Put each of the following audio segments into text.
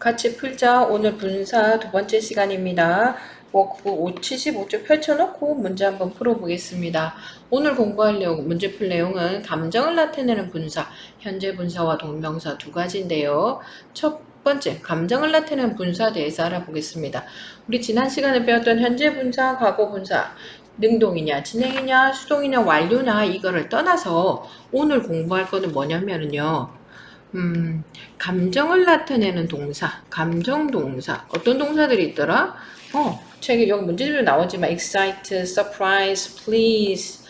같이 풀자. 오늘 분사 두 번째 시간입니다. 워크북 75쪽 펼쳐놓고 문제 한번 풀어보겠습니다. 오늘 공부할 내용, 문제 풀 내용은 감정을 나타내는 분사, 현재 분사와 동명사 두 가지인데요. 첫 번째, 감정을 나타내는 분사에 대해서 알아보겠습니다. 우리 지난 시간에 배웠던 현재 분사, 과거 분사, 능동이냐, 진행이냐, 수동이냐, 완료나 이거를 떠나서 오늘 공부할 거는 뭐냐면은요. 음, 감정을 나타내는 동사, 감정 동사. 어떤 동사들이 있더라? 어, 책에 여기 문제집에 나오지만 excite, surprise, please,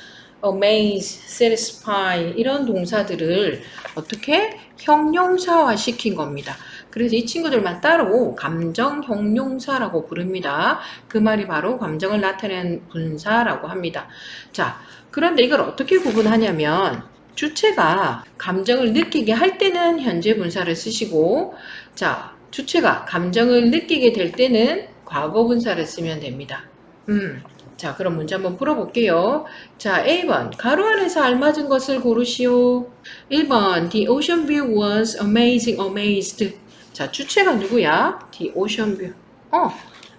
amaze, satisfy 이런 동사들을 어떻게 형용사화 시킨 겁니다. 그래서 이 친구들만 따로 감정 형용사라고 부릅니다. 그 말이 바로 감정을 나타내는 분사라고 합니다. 자, 그런데 이걸 어떻게 구분하냐면 주체가 감정을 느끼게 할 때는 현재 분사를 쓰시고 자, 주체가 감정을 느끼게 될 때는 과거 분사를 쓰면 됩니다. 음. 자, 그럼 문제 한번 풀어볼게요. 자, A번. 가로 안에서 알맞은 것을 고르시오. 1번. The ocean view was amazing, amazed. 자, 주체가 누구야? The ocean view. 어,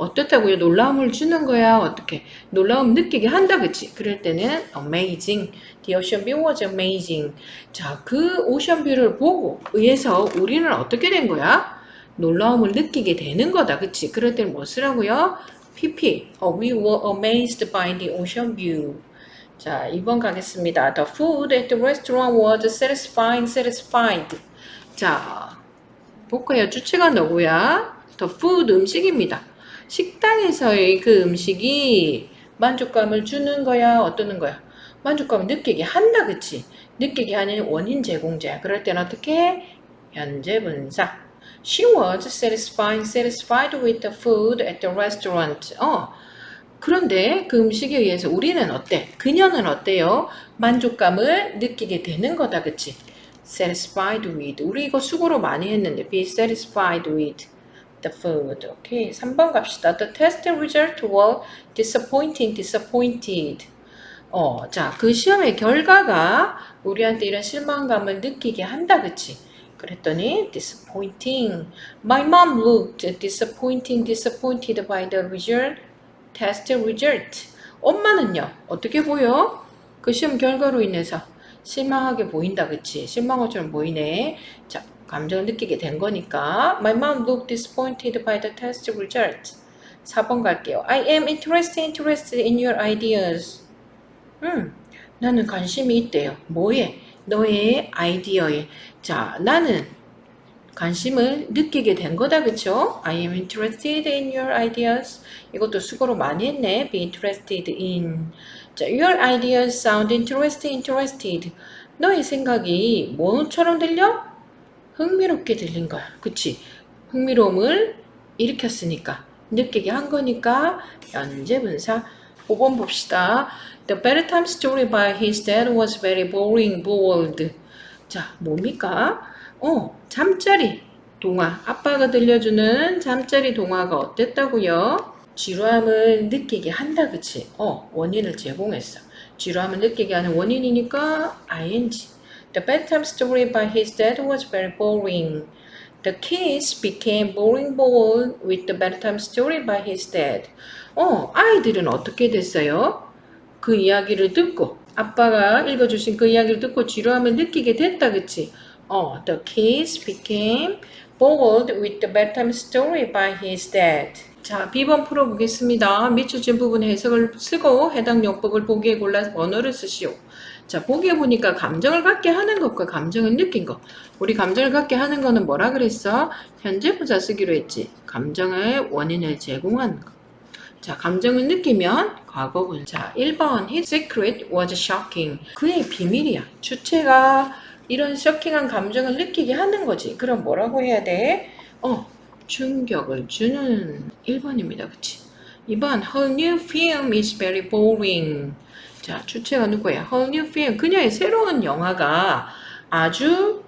어떻다고 요? 놀라움을 주는 거야? 어떻게? 놀라움 느끼게 한다, 그치? 그럴 때는 amazing. The ocean view was amazing. 자, 그 오션 뷰를 보고 의해서 우리는 어떻게 된 거야? 놀라움을 느끼게 되는 거다, 그치? 그럴 때는 뭐 쓰라고요? PP. 어, we were amazed by the ocean view. 자, 2번 가겠습니다. The food at the restaurant was satisfying, satisfied. 자, 볼까요? 주체가 누구야? The food 음식입니다. 식당에서의 그 음식이 만족감을 주는 거야? 어떠는 거야? 만족감을 느끼게 한다, 그치? 느끼게 하는 원인 제공자야. 그럴 때는 어떻게? 현재 분사. She was satisfying, satisfied with the food at the restaurant. 어. 그런데 그 음식에 의해서 우리는 어때? 그녀는 어때요? 만족감을 느끼게 되는 거다, 그치? satisfied with. 우리 이거 수고로 많이 했는데, be satisfied with the food. 오케이. 3번 갑시다. The test result were disappointing, disappointed. 어, 자, 그 시험의 결과가 우리한테 이런 실망감을 느끼게 한다, 그치? 그랬더니 disappointing. My mom looked disappointing, disappointed by the result, test result. 엄마는요, 어떻게 보여? 그 시험 결과로 인해서 실망하게 보인다, 그치? 실망처럼 보이네. 자, 감정을 느끼게 된 거니까. My mom looked disappointed by the test result. 4번 갈게요. I am interested, interested in your ideas. 음, 나는 관심이 있대요. 뭐에? 너의 아이디어에. 자, 나는 관심을 느끼게 된 거다, 그쵸? I am interested in your ideas. 이것도 수고로 많이 했네. Be interested in. 자, your ideas sound interesting, interested. 너의 생각이 뭐처럼 들려? 흥미롭게 들린 거야. 그치? 흥미로움을 일으켰으니까. 느끼게 한 거니까 현재 분사 5번 봅시다. The bedtime story by his dad was very boring, bold. 자, 뭡니까? 어, 잠자리 동화. 아빠가 들려주는 잠자리 동화가 어땠다고요? 지루함을 느끼게 한다, 그치? 어, 원인을 제공했어. 지루함을 느끼게 하는 원인이니까 ing. The bedtime story by his dad was very boring. The kids became boring bold with the bedtime story by his dad. 어, 아이들은 어떻게 됐어요? 그 이야기를 듣고 아빠가 읽어주신 그 이야기를 듣고 지루함을 느끼게 됐다, 그치? 어, the kids became bored with the bedtime story by his dad. 자, B번 풀어보겠습니다. 밑줄진 부분 해석을 쓰고 해당 용법을 보기에 골라 번호를 쓰시오. 자, 보기에 보니까 감정을 갖게 하는 것과 감정을 느낀 것. 우리 감정을 갖게 하는 거는 뭐라 그랬어? 현재 부사 쓰기로 했지. 감정의 원인을 제공하는 것. 자, 감정을 느끼면 과거분. 자, 1번 His secret was shocking. 그의 비밀이야. 주체가 이런 쇼킹한 감정을 느끼게 하는 거지. 그럼 뭐라고 해야 돼? 어, 충격을 주는 1번입니다. 그치? 2번 Her new film is very boring. 자, 주체가 누구야? Her new film. 그녀의 새로운 영화가 아주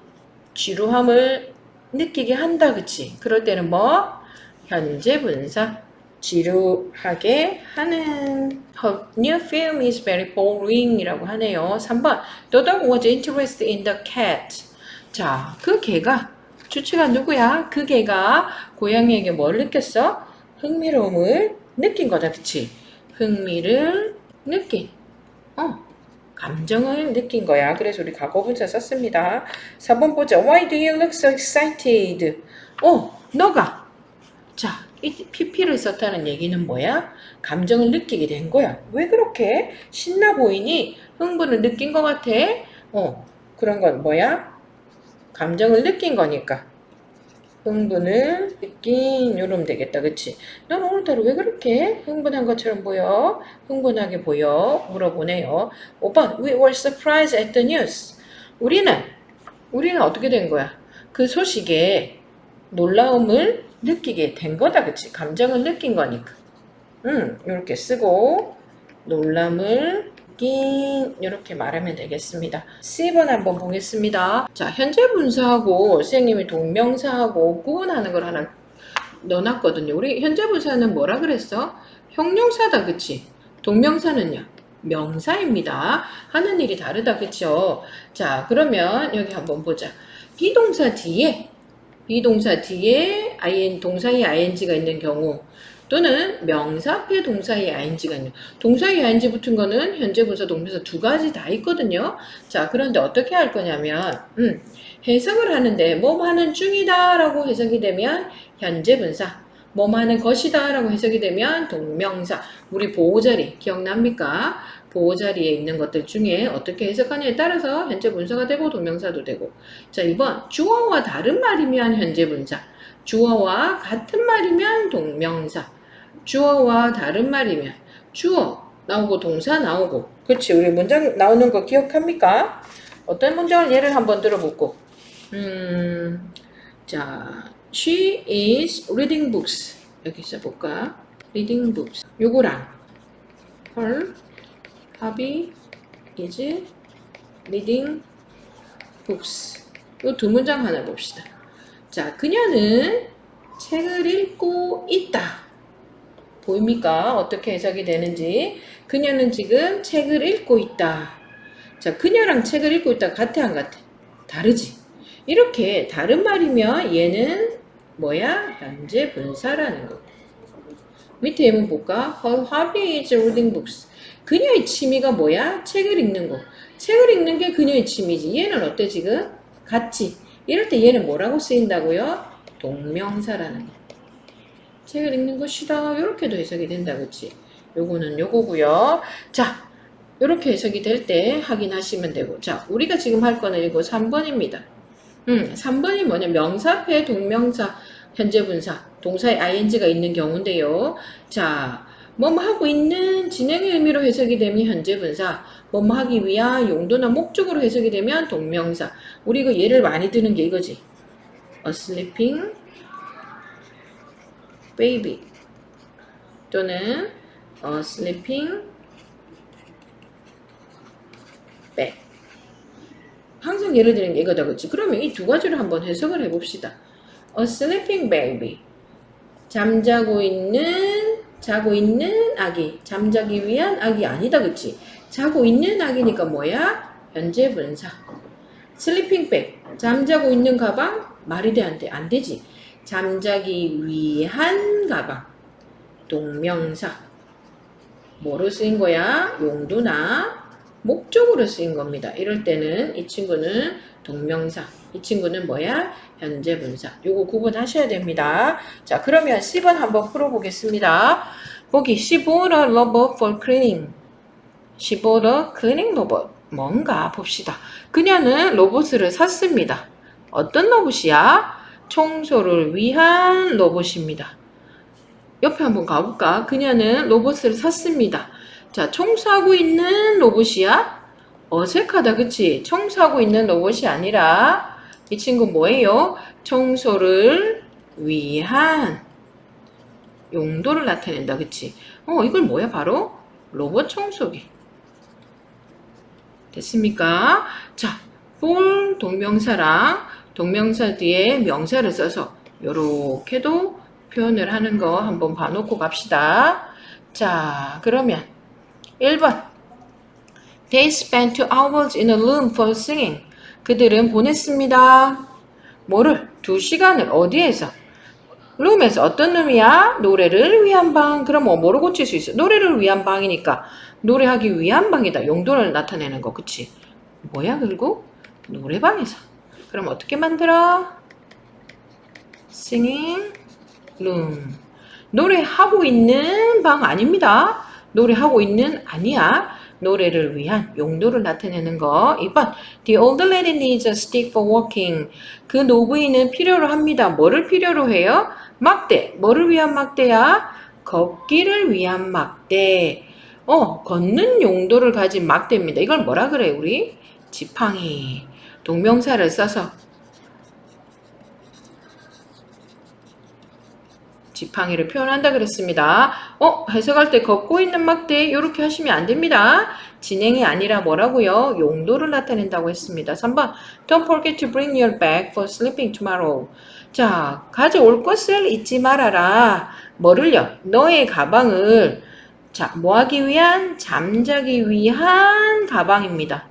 지루함을 느끼게 한다. 그치? 그럴 때는 뭐? 현재 분사. 지루하게 하는 Her new film is very boring 이라고 하네요. 3번 The dog was interested in the cat. 자, 그 개가 주체가 누구야? 그 개가 고양이에게 뭘 느꼈어? 흥미로움을 느낀 거다, 그치? 흥미를 느낀, 어, 감정을 느낀 거야. 그래서 우리 과거 분사 썼습니다. 4번 보자. Why do you look so excited? 어, 너가. 자, 이 PP를 썼다는 얘기는 뭐야? 감정을 느끼게 된 거야. 왜 그렇게 신나 보이니? 흥분을 느낀 것 같아? 어, 그런 건 뭐야? 감정을 느낀 거니까. 흥분을 느낀 요럼 되겠다. 그치? 넌 오늘따라 왜 그렇게 흥분한 것처럼 보여? 흥분하게 보여? 물어보네요. 5번 We were surprised at the news. 우리는 우리는 어떻게 된 거야? 그 소식에 놀라움을 느끼게 된 거다. 그치? 감정을 느낀 거니까. 음, 이렇게 쓰고 놀람을 느낀 이렇게 말하면 되겠습니다. C번 한번 보겠습니다. 자, 현재 분사하고 선생님이 동명사하고 구분하는 걸 하나 넣어놨거든요. 우리 현재 분사는 뭐라 그랬어? 형용사다, 그치? 동명사는요? 명사입니다. 하는 일이 다르다, 그쵸? 자, 그러면 여기 한번 보자. 비동사 뒤에 비동사 뒤에 in 동사의 ing가 있는 경우 또는 명사 앞에 동사의 ing가 있는 동사의 ing 붙은 거는 현재 분사 동명사 두 가지 다 있거든요. 자 그런데 어떻게 할 거냐면 음, 해석을 하는데 뭐 하는 중이다 라고 해석이 되면 현재 분사 뭐 하는 것이다 라고 해석이 되면 동명사 우리 보호자리 기억납니까? 보호자리에 있는 것들 중에 어떻게 해석하냐에 따라서 현재 분사가 되고 동명사도 되고 자 2번 주어와 다른 말이면 현재 분사 주어와 같은 말이면 동명사 주어와 다른 말이면 주어 나오고 동사 나오고. 그렇지 우리 문장 나오는 거 기억합니까? 어떤 문장을 예를 한번 들어보고. 음 자 she is reading books. 여기 써볼까? reading books. 요거랑 her hobby is reading books. 요 두 문장 하나 봅시다. 자 그녀는 책을 읽고 있다 보입니까? 어떻게 해석이 되는지. 그녀는 지금 책을 읽고 있다. 자, 그녀랑 책을 읽고 있다. 같아, 안 같아? 다르지? 이렇게 다른 말이면 얘는 뭐야? 현재 분사라는 거. 밑에 예문 볼까? Her hobby is reading books. 그녀의 취미가 뭐야? 책을 읽는 거. 책을 읽는 게 그녀의 취미지. 얘는 어때, 지금? 같지? 이럴 때 얘는 뭐라고 쓰인다고요? 동명사라는 거. 책을 읽는 것이다. 이렇게도 해석이 된다. 그치? 요거는 요거고요. 자, 이렇게 해석이 될 때 확인하시면 되고. 자, 우리가 지금 할 거는 이거 3번입니다. 음, 3번이 뭐냐? 명사 앞에 동명사, 현재 분사, 동사의 ing가 있는 경우인데요. 자, 뭐뭐 하고 있는 진행의 의미로 해석이 되면 현재 분사, 뭐뭐 하기 위한 용도나 목적으로 해석이 되면 동명사. 우리 이거 예를 많이 드는 게 이거지. a sleeping baby. 또는 a sleeping bag. 항상 예를 드는 게 이거다 그치 그러면 이 두 가지를 한번 해석을 해봅시다. a sleeping baby. 잠자고 있는 자고 있는 아기. 잠자기 위한 아기 아니다 그치 자고 있는 아기니까 뭐야? 현재 분사. 슬리핑 백 잠자고 있는 가방 말이 돼 안 돼? 안 되지 잠자기 위한 가방. 동명사. 뭐로 쓰인 거야? 용도나 목적으로 쓰인 겁니다. 이럴 때는 이 친구는 동명사. 이 친구는 뭐야? 현재 분사. 요거 구분하셔야 됩니다. 자, 그러면 10번 한번 풀어보겠습니다. 보기 15 bought a robot for cleaning. She cleaning robot. 뭔가 봅시다. 그녀는 로봇을 샀습니다. 어떤 로봇이야? 청소를 위한 로봇입니다. 옆에 한번 가볼까? 그녀는 로봇을 샀습니다. 자, 청소하고 있는 로봇이야? 어색하다, 그치? 청소하고 있는 로봇이 아니라 이 친구 뭐예요? 청소를 위한 용도를 나타낸다, 그치? 어, 이걸 뭐야, 바로? 로봇 청소기. 됐습니까? 자, 볼 동명사랑 동명사 뒤에 명사를 써서 이렇게도 표현을 하는 거 한번 봐놓고 갑시다. 자, 그러면 1번 They spent two hours in a room for singing. 그들은 보냈습니다. 뭐를? 두 시간을 어디에서? 룸에서 어떤 룸이야? 노래를 위한 방. 그럼 뭐 뭐로 고칠 수 있어? 노래를 위한 방이니까 노래하기 위한 방이다. 용도를 나타내는 거, 그치? 뭐야, 결국? 노래방에서. 그럼 어떻게 만들어? singing room. 노래하고 있는 방 아닙니다. 노래하고 있는 아니야. 노래를 위한 용도를 나타내는 거. 2번. The old lady needs a stick for walking. 그 노부인은 필요로 합니다. 뭐를 필요로 해요? 막대. 뭐를 위한 막대야? 걷기를 위한 막대. 어, 걷는 용도를 가진 막대입니다. 이걸 뭐라 그래, 우리? 지팡이. 동명사를 써서 지팡이를 표현한다 그랬습니다. 어, 해석할 때 걷고 있는 막대 이렇게 하시면 안 됩니다. 진행이 아니라 뭐라고요? 용도를 나타낸다고 했습니다. 3번 Don't forget to bring your bag for sleeping tomorrow. 자, 가져올 것을 잊지 말아라. 뭐를요? 너의 가방을 자, 뭐 하기 위한? 잠자기 위한 가방입니다.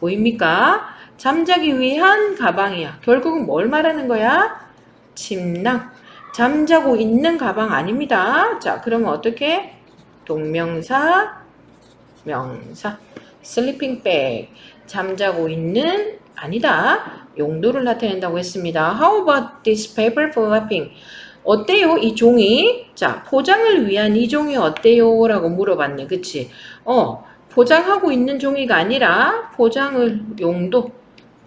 보입니까? 잠자기 위한 가방이야. 결국은 뭘 말하는 거야? 침낭. 잠자고 있는 가방 아닙니다. 자, 그러면 어떻게? 동명사, 명사. sleeping bag. 잠자고 있는 아니다. 용도를 나타낸다고 했습니다. How about this paper for wrapping? 어때요? 이 종이? 자, 포장을 위한 이 종이 어때요? 라고 물어봤네. 그치? 어, 포장하고 있는 종이가 아니라 포장을 용도,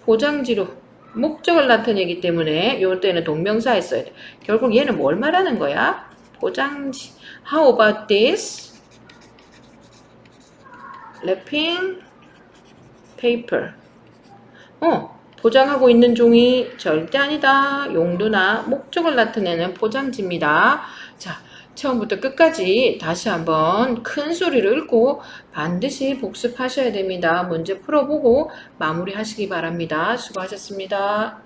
포장지로 목적을 나타내기 때문에 요 때는 동명사에 써야 돼. 결국 얘는 뭘 말하는 거야? 포장지. How about this? wrapping paper. 어, 포장하고 있는 종이 절대 아니다. 용도나 목적을 나타내는 포장지입니다. 자, 처음부터 끝까지 다시 한번 큰 소리를 읽고 반드시 복습하셔야 됩니다. 문제 풀어보고 마무리하시기 바랍니다. 수고하셨습니다.